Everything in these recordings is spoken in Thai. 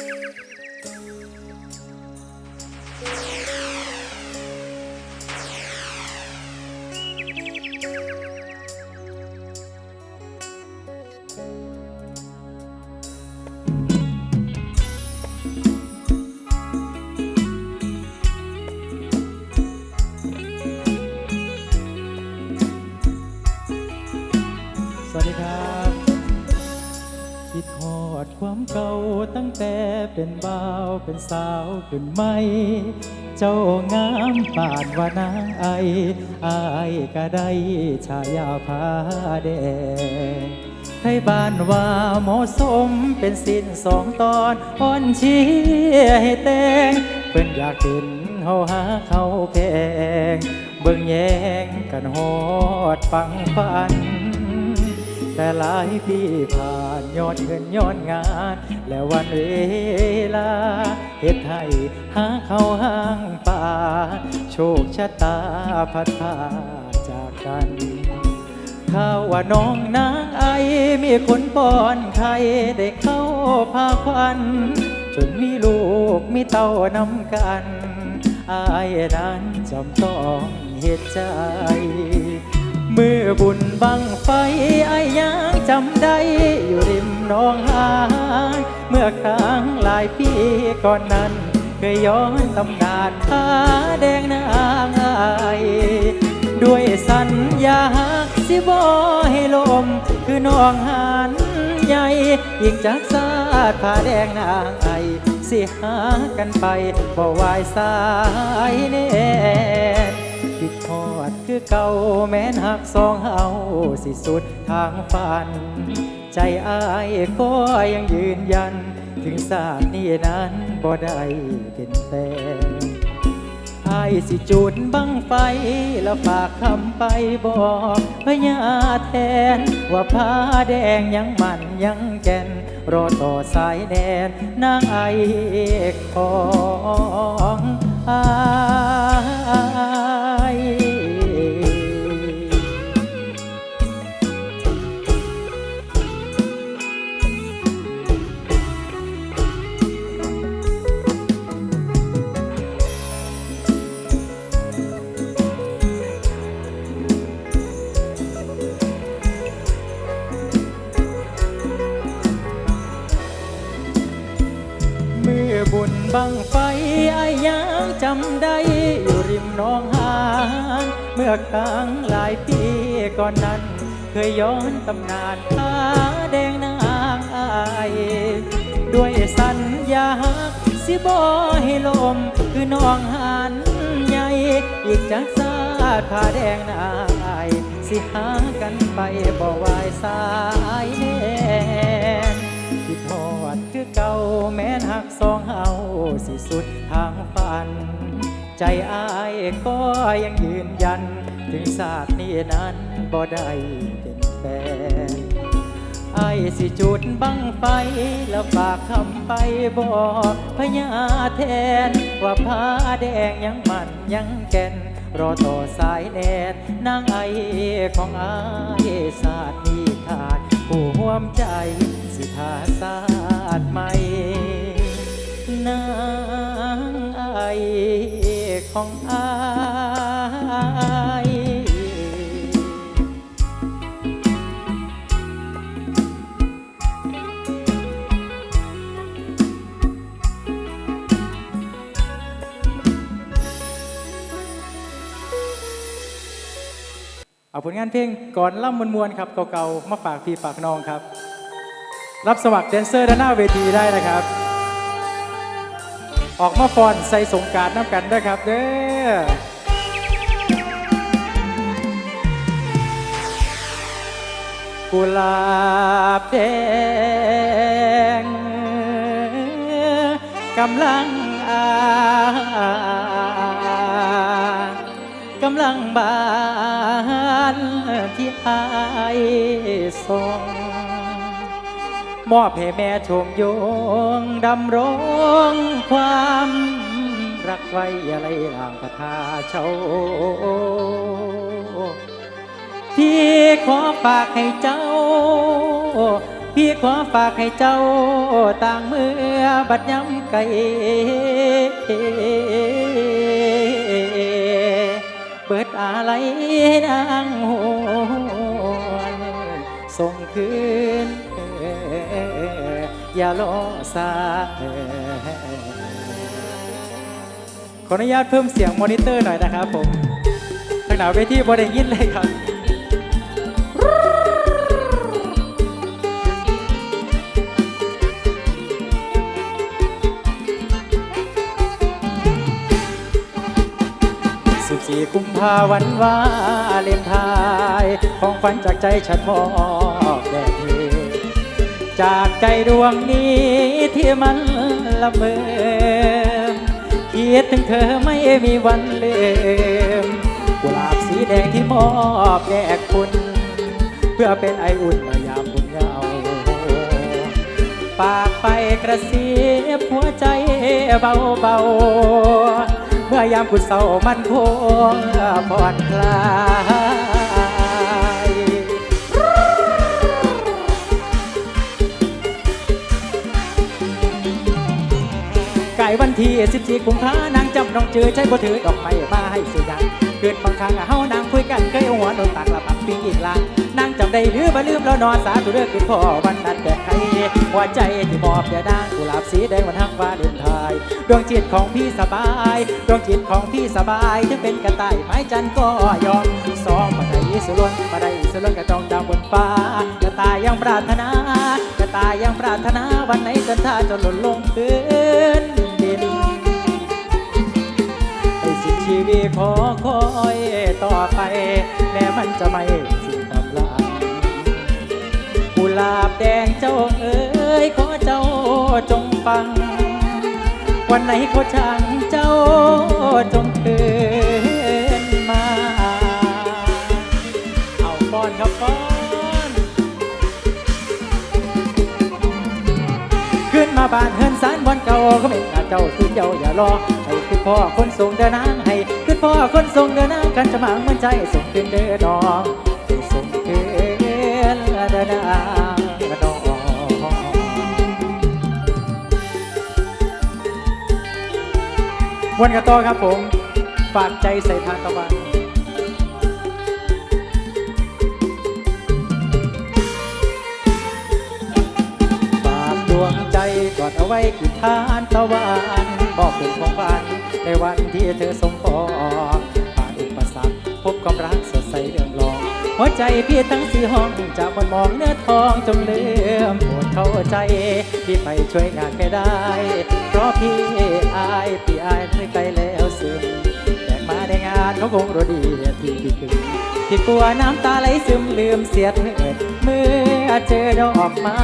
สวัสดีครับ ความเก่าตั้งแต่เป็นบ่าวเป็นสาวขึ้นไม่ เจ้างามป่านวานาไออายก็ได้ฉายาพาแดงให้บ้านว่าเหมาะสมเป็นสิ้นสองตอนอ่อนเชียให้แต่งเพิ่นอยากเห็นเฮาหาเขาแพง เบิ่งแย่งกันฮอดฟังฟัน แต่หลายปีผ่านย้อนเงินย้อนงาน และวันเวลาเหตุให้หาเข้าห้างป่า โชคชะตาพัดพาจากกันข่าวว่าน้องนางไอมีคนป้อนไข่ได้เข้าพาควัน จนมีลูกมีเต้านำกันอายนั้นจำต้องเหตุใจ มือบุญบังไฟไอ้ายยังจำได้อยู่ริมน้องหานเมื่อครั้งหลายปีก่อนนั้น เคยย้อนตำนานผาแดงนางไอายด้วยสัญญาสิบ่ให้ลม คือน้องหานใหญ่ยิ่งจากสาดผาแดงนางไอายสิหากันไปบ่วายสายแน่ เก่าแม้นหักสองเฮาสิสุดทางฝัน ใจอายก็ยังยืนยัน ถึงศาสตร์นี้นั้นบ่ได้เป็นแฟนอายสิจุดบังไฟ แล้วฝากคำไปบอกพญาแทน ว่าผ้าแดงยังมันยังแก่น รอต่อสายแดนนางไอของ บุญบังไฟไอ้ายยังจำได้อยู่ริมหน้องหานเมื่อครั้งหลายปีก่อนนั้น เคยย้อนตำนานผาแดงนางอายด้วยสัญญาสิบอให้ลมคือน้องหันใหญ่อีกจากสาดผาแดงนางอายสิหากันไปบ่วายสายแน่ ทอดคือเก่าแม้นหักสองเฮาสิสุดทางฝัน ใจอายก็ยังยืนยัน ถึงศาสตร์นี้นั้นบ่ได้เป็นแฟนไอายสิจุดบังไฟ แล้วฝากคำไปบอกพญาแทน ว่าผ้าแดงยังมันยังแก่น รอต่อสายแดนนางไอของไอายศาสตร์นี้ขาด ผู้ห่วมใจสิทาศาสตร์ใหม่นางไอของอาย เอาผลงานเพลงก่อนล่ำมวลๆครับเก่าๆมาฝากพี่ฝากน้องครับ รับสมัครแดนเซอร์ด้านหน้าเวทีได้นะครับ ออกมาฟอนใส่สงการน้ำกันด้วยครับเด้อกุหลาบแดงกำลังอากำลังบานายส่งมอบให้แม่ชมโยงดำรงความรักไว้อะไรหลังพระทาเช้าที่ขอฝากให้เจ้า พี่ขอฝากให้เจ้าต่างเมื่อบัดย้ำไกลเปิดอะไรนางหว คืนอย่ารอสาขออนุญาตเพิ่มเสียงมอนิเตอร์หน่อยนะครับผมทางหนาเวทีบริยินเลยครับสิบสี่กุมภาวันวาเลนไทายของฝันจากใจฉันมอบ แด่เธอ จากใจดวงนี้ที่มันละเมอคิดถึงเธอไม่มีวันลืมกุหลาบสีแดงที่มอบแด่คุณ เพื่อเป็นไออุ่นเมื่อยามบุญเหงา ปากไปกระซิบหัวใจเบาๆเมื่อยามคุณเศร้ามันคงผ่อนคลาย วันที่14กุมภานางจำน้องเจอใช้บ่ถือดอกไม้มาให้เสียยังเกิดบางครั้งเฮานางคุยกันเคยหัวโดนตักละปักปีอีกลางนางจำได้หรือบ่ลืมแล้วนอนสาธุเด้อคือพ่อวันนั้นแต่ใครหัวใจที่มอบแด่นางกุหลาบสีแดงวันทักฟ้าเดินทายดวงจิตของพี่สบายดวงจิตของพี่สบายถึงเป็นกระต่ายไม้จันก็ยอมสองมาไดสุรนมาไดสุรนกระจองดาวบนฟ้ากระต่ายยังปรารถนากระต่ายยังปรารถนาวันไหนจันทราจะหล่นลงพื้น ชีวิตขอคอยต่อไป แม้มันจะไม่สิ้นกำลังกุหลาบแดงเจ้าเอ๋ยขอเจ้าจงฟัง วันไหนเขาช่างเจ้าจงเตืนมา เอาป้อนครับป้อน ขึ้นมาบ้านเฮือนสารบอนเก่าก็ไม่อาเจ้าคือเจ้าอย่ารอให้ คือพ่อคนส่งเดินนางให้คือพ่อคนส่งเดินนางกันจะมาเหมือนใจส่งคืนเดินน้องส่งคืนเดินนางน้องวันกันต่อครับผมฝากใจใส่ทานตะวันฝากดวงใจกอดเอาไว้กินทานตะวันบอกเป็นของฝัน วันที่เธอสมปองผ่านอุปสรรคพบความรักสดใสเรื่องรอง หัวใจพี่ทั้งสี่ห้องจะบนมองเนื้อทองจงลืมปรดเข้าใจ พี่ไปช่วยงานไม่ได้ เพราะพี่อายพี่อายไม่ไกลแล้วซึมแต่มาในงานเขาคงรู้ดีที่พี่คือที่กลัวน้ำตาไหลซึมลืมเสียเถิดเมื่อเจอดอกไม้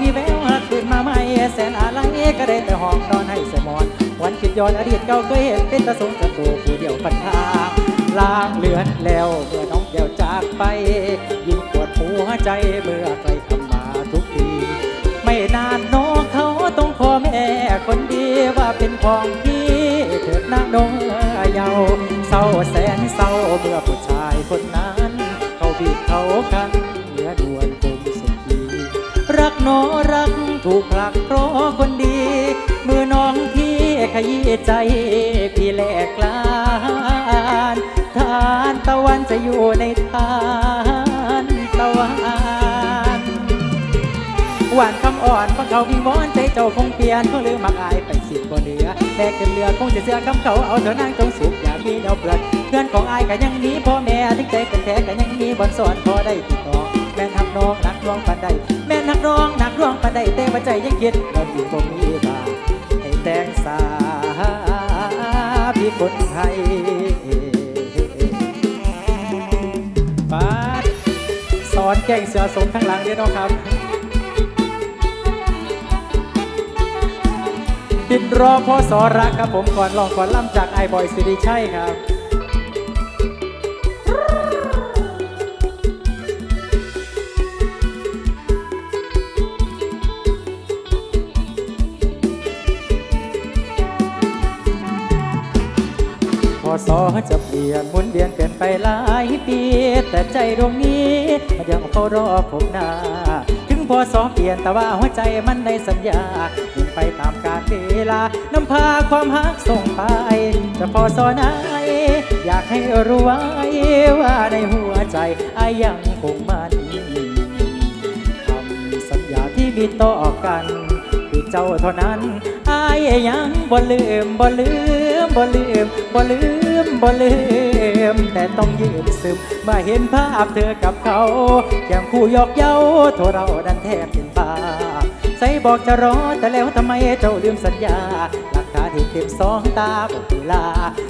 มีแววหากคืนมาใหม่แสนอะไรก็ได้แต่ห้องนอนให้สมอนวันคิดย้อนอดีตเก่าเคยเห็นเป็นตะสงตะตูผู้เดียวปัญหาล้างเลือนแล้วเมื่อน้องแก้วจากไป ยิ่งปวดหัวใจเมื่อใครคำมาทุกที ไม่นานน้องเขาต้องขอแม่คนดีว่าเป็นของพี่เถิดนะน้องเยาเศร้าแสนเศร้าเมื่อผู้ชายคนนั้น เขาบีบเขากันเหนือดวนักน้อรักถูกผลักเพราะคนดี มือน้องพี่ขยี้ใจพี่แหลกลานทานตะวันจะอยู่ในทานตะวันหวานคำอ่อนฟังเขาวิงวอนใจเจ้าคงเปลี่ยนเขาลืมมักอายไปสิบบ่เหลือแม่ขึ้นเรือคงจะเสียคำเขาเอาเถอะนางจงสุขอย่ามีแนวเปลือนเพื่อนของอายก็ยังมีพ่อแม่ถึงใจเป็นแท้ก็ยังมีบอนสอนพอได้ติดต่อ แม่นักน้องนักร้องปันใดแม่นักร้องนักร้องปันใดแต่ว่าใจยังคิดเราอยู่บ่มีบาให้แตงสาพี่คนไทยปาดสอนแกล้งเสือสมข้างหลังเด้อเนาะครับติดรอพ่อสอรักครับผมก่อนลองก่อนล่ำจากไอบอยสิริชัยครับ ศจะเปลี่ยนหมุนเวียนเปลี่ยนไปหลายปี แต่ใจดวงนี้มันยังเฝ้ารอพบหน้าถึงพอสอเปลี่ยนแต่ว่าหัวใจมันในสัญญายิ่งไปตามกาลเวลานำพาความฮักส่งไป จะพอสอไหนอยากให้รู้ไว้ว่าในหัวใจอายังคงมันคำสัญญาที่มีต่อกัน เจ้าเท่านั้นอายยังบ่ลืมบ่ลืมบ่ลืมบ่ลืมบ่ลืม แต่ต้องยืนซึมเมื่อเห็นภาพเธอกับเขาแก้มคู่ยอกเย้าโทเราดันแทบเป็นบ้าใส่บอกจะรอแต่แล้วทำไมเจ้าลืมสัญญาหลักฐานที่เต็มสองตาบอกเวลา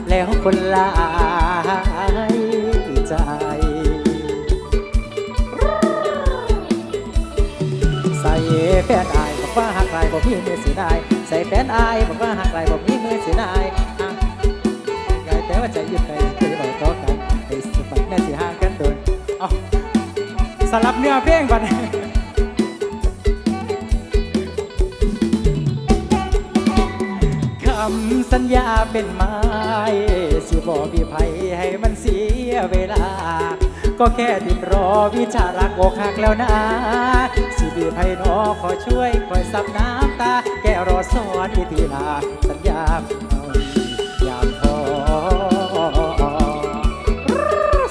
แล้วคนลาใจใส่แฟนอา บอกว่าหักลายบอกพี่มือสียดายใส่แฟนอายบอกว่าหักลายบอกพี่มือสียดายอะกายแต่ว่าใจยึดไปเคยบอกต่อกันไอ้สุดแน่สิห่างกันโดนเอาสลับเนื้อเพลงก่อนคำสัญญาเป็นไม้สิบอกพี่ไผให้มันเสียเวลา ก็แค่ติดรอวิชารักอกหักแล้วนะสิบีไผนอขอช่วยคอยซับน้ำตา แกรอสอนวิธีลาสัญญาเอาอยากพอ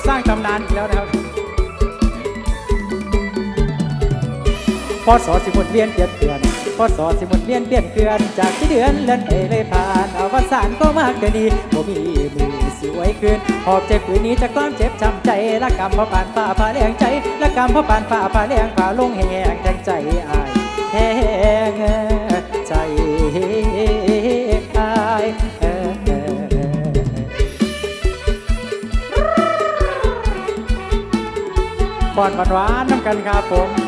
สร้างตำนานอีกแล้วนะครับพอสอสิหมุนเวียนเปลี่ยนเปลี่ยน พอสอสิหมุนเวียนเปลี่ยนเกลือน จากที่เดือนเลื่อนไปเลยผ่านอวสานก็มากเกินดีบ่มีมือสิไว้คืนหอบเจ็บคืนนี้จากความเจ็บช้ำใจละกรรมพราะปานฝ่าผ่าแรงใจละกรรมพราะปานฝ่าผ่าแรงฝ่าลงแหงแทงใจอายแทงใจอายเออป้อนหวานๆน้ำกันครับผม